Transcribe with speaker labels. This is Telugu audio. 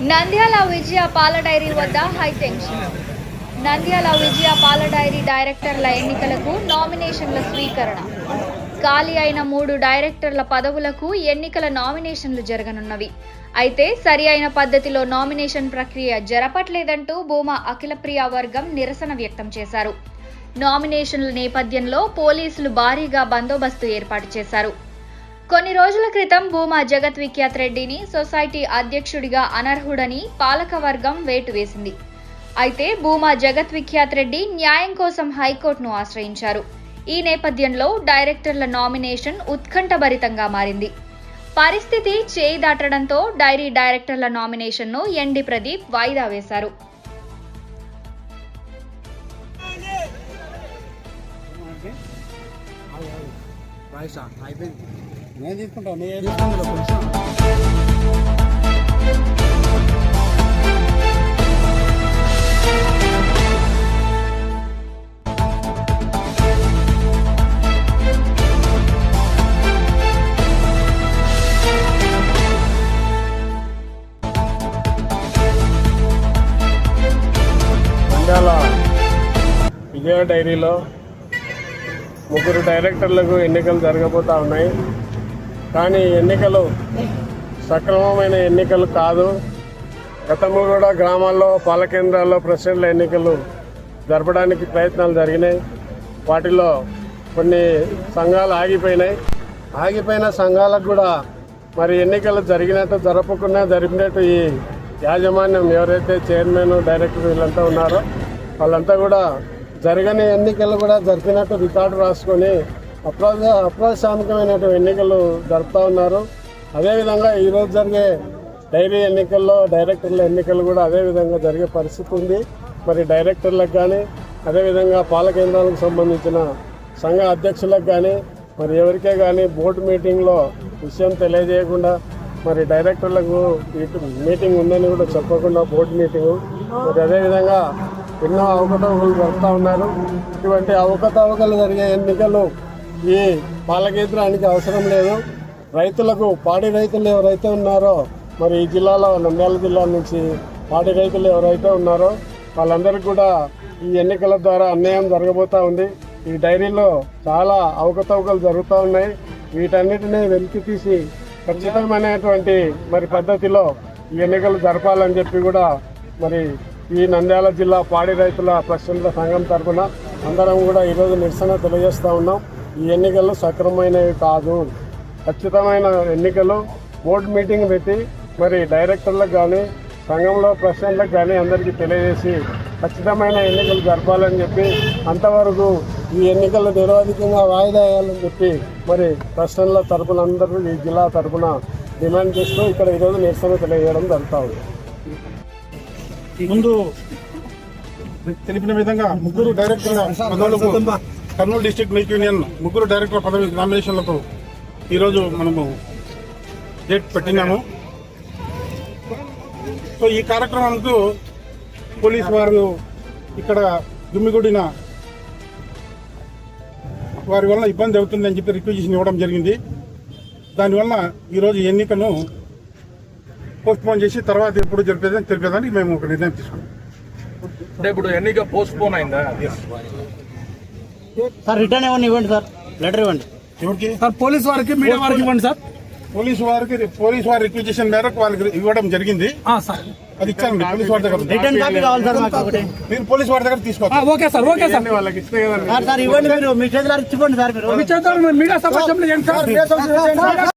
Speaker 1: నంద్యాల విజయ పాల డైరీ వద్ద హైటెన్షన్ నంద్యాల విజయ పాల డైరీ డైరెక్టర్ల ఎన్నికలకు నామినేషన్ల స్వీకరణ. ఖాళీ అయిన మూడు డైరెక్టర్ల పదవులకు ఎన్నికల నామినేషన్లు జరగనున్నవి. అయితే సరి అయిన పద్ధతిలో నామినేషన్ ప్రక్రియ జరపట్లేదంటూ భూమా అఖిలప్రియ వర్గం నిరసన వ్యక్తం చేశారు. నామినేషన్ల నేపథ్యంలో పోలీసులు భారీగా బందోబస్తు ఏర్పాటు చేశారు. కొన్ని రోజుల క్రితం భూమా జగత్ విఖ్యాత్ రెడ్డిని సొసైటీ అధ్యక్షుడిగా అనర్హుడని పాలకవర్గం వేటు వేసింది. అయితే భూమా జగత్ విఖ్యాత్ రెడ్డి న్యాయం కోసం హైకోర్టును ఆశ్రయించారు. ఈ నేపథ్యంలో డైరెక్టర్ల నామినేషన్ ఉత్కంఠభరితంగా మారింది. పరిస్థితి చేయి దాటడంతో డైరీ డైరెక్టర్ల నామినేషన్ను ఎండి ప్రదీప్ వాయిదా వేశారు.
Speaker 2: రాయిసా అయిపోయింది. నేను తీసుకుంటాను.
Speaker 3: విజయ డైరీలో ముగ్గురు డైరెక్టర్లకు ఎన్నికలు జరగబోతూ ఉన్నాయి. కానీ ఎన్నికలు సక్రమమైన ఎన్నికలు కాదు. గతంలో కూడా గ్రామాల్లో పాల కేంద్రాల్లో ప్రెసిడెంట్ల ఎన్నికలు జరపడానికి ప్రయత్నాలు జరిగినాయి. వాటిలో కొన్ని సంఘాలు ఆగిపోయినాయి. ఆగిపోయిన సంఘాలకు కూడా మరి ఎన్నికలు జరిగినట్టు జరపకుండా జరిపినట్టు ఈ యాజమాన్యం ఎవరైతే చైర్మన్ డైరెక్టర్ వీళ్ళంతా ఉన్నారో వాళ్ళంతా కూడా జరగని ఎన్నికలు కూడా జరిపినట్టు రికార్డు రాసుకొని అప్రాధ అప్రశాంతమైనటువంటి ఎన్నికలు జరుపుతూ ఉన్నారు. అదేవిధంగా ఈరోజు జరిగే డైరీ ఎన్నికల్లో డైరెక్టర్ల ఎన్నికలు కూడా అదేవిధంగా జరిగే పరిస్థితి ఉంది. మరి డైరెక్టర్లకు కానీ అదేవిధంగా పాల కేంద్రాలకు సంబంధించిన సంఘ అధ్యక్షులకు కానీ మరి ఎవరికే కానీ బోర్డు మీటింగ్లో విషయం తెలియజేయకుండా మరి డైరెక్టర్లకు మీటింగ్ ఉందని కూడా చెప్పకుండా బోర్డు మీటింగు. మరి అదేవిధంగా ఎన్నో అవకతవకలు జరుపుతూ ఉన్నారు. ఇటువంటి అవకతవకలు జరిగే ఎన్నికలు ఈ పాలకేంద్రానికి అవసరం లేదు. రైతులకు పాడి రైతులు ఎవరైతే ఉన్నారో మరి ఈ జిల్లాలో నంద్యాల జిల్లా నుంచి పాడి రైతులు ఎవరైతే ఉన్నారో వాళ్ళందరికీ కూడా ఈ ఎన్నికల ద్వారా అన్యాయం జరగబోతూ ఉంది. ఈ డైరీలో చాలా అవకతవకలు జరుగుతూ ఉన్నాయి. వీటన్నిటిని వెలికి తీసి ఖచ్చితమైనటువంటి మరి పద్ధతిలో ఈ ఎన్నికలు జరపాలని చెప్పి కూడా మరి ఈ నంద్యాల జిల్లా పాడి రైతుల ప్రశ్నల సంఘం తరఫున అందరం కూడా ఈరోజు నిరసన తెలియజేస్తూ ఉన్నాం. ఈ ఎన్నికలు సక్రమైనవి కాదు. ఖచ్చితమైన ఎన్నికలు బోర్డు మీటింగ్ పెట్టి మరి డైరెక్టర్లకు కానీ సంఘంలో ప్రెసిడెంట్లకు కానీ అందరికీ తెలియజేసి ఖచ్చితమైన ఎన్నికలు జరపాలని చెప్పి అంతవరకు ఈ ఎన్నికలు నిరవధికంగా వాయిదా వేయాలని చెప్పి మరి ప్రెసిడెంట్ల తరపున అందరూ ఈ జిల్లా తరపున డిమాండ్ చేస్తూ ఇక్కడ ఈరోజు నిరసన తెలియజేయడం జరుగుతూ ఉంది.
Speaker 4: ముందు తెలిపిన విధంగా ముగ్గురు డైరెక్టర్ పదవులకు కర్నూలు డిస్టిక్ మిల్క్ యూనియన్ ముగ్గురు డైరెక్టర్ పదవి నామినేషన్లకు ఈరోజు మనము డేట్ పెట్టినాము. సో ఈ కార్యక్రమంకు పోలీస్ వారు ఇక్కడ గుమ్మిగూడిన వారి వల్ల ఇబ్బంది అవుతుందని చెప్పి రిక్వజిషన్ ఇవ్వడం జరిగింది. దానివల్ల ఈరోజు ఎన్నికను పోస్ట్ పోన్ చేసి తర్వాత ఎప్పుడు జరిపేదని తెలిపేదానికి మేము ఒక నిర్ణయం తీసుకున్నాం.
Speaker 5: అంటే ఇప్పుడు ఎన్నిక పోస్ట్ పోన్ అయిందా?
Speaker 2: సార్ రిటర్న్ ఇవ్వండి ఇవ్వండి సార్? లెటర్ ఇవ్వండి.
Speaker 4: ఎవరికి?
Speaker 6: సార్ పోలీస్ వారికి మీడియా వారికి ఇవ్వండి సార్.
Speaker 4: పోలీసు వారికి పోలీసు వారి రిక్వజిషన్ మేరకు వాళ్ళకి ఇవ్వడం జరిగింది.
Speaker 6: ఆ, సార్.
Speaker 4: అది ఇచ్చానండి పోలీసు వారి దగ్గర.
Speaker 2: రిటర్న్ కాపీ కావాలి సార్ మాకు ఒకటి.
Speaker 4: మీరు పోలీసు వారి దగ్గర
Speaker 6: ఆ,
Speaker 4: తీసుకోవాలి
Speaker 6: ఓకే సార్ ఓకే సార్.
Speaker 3: వాళ్ళకి ఇస్తే కదా.
Speaker 2: సార్ సార్ ఇవ్వండి మీరు. మీ చేతులు ఇచ్చివ్వండి సార్ మీరు.
Speaker 6: మీ చేతుల్లో మీడియా సార్?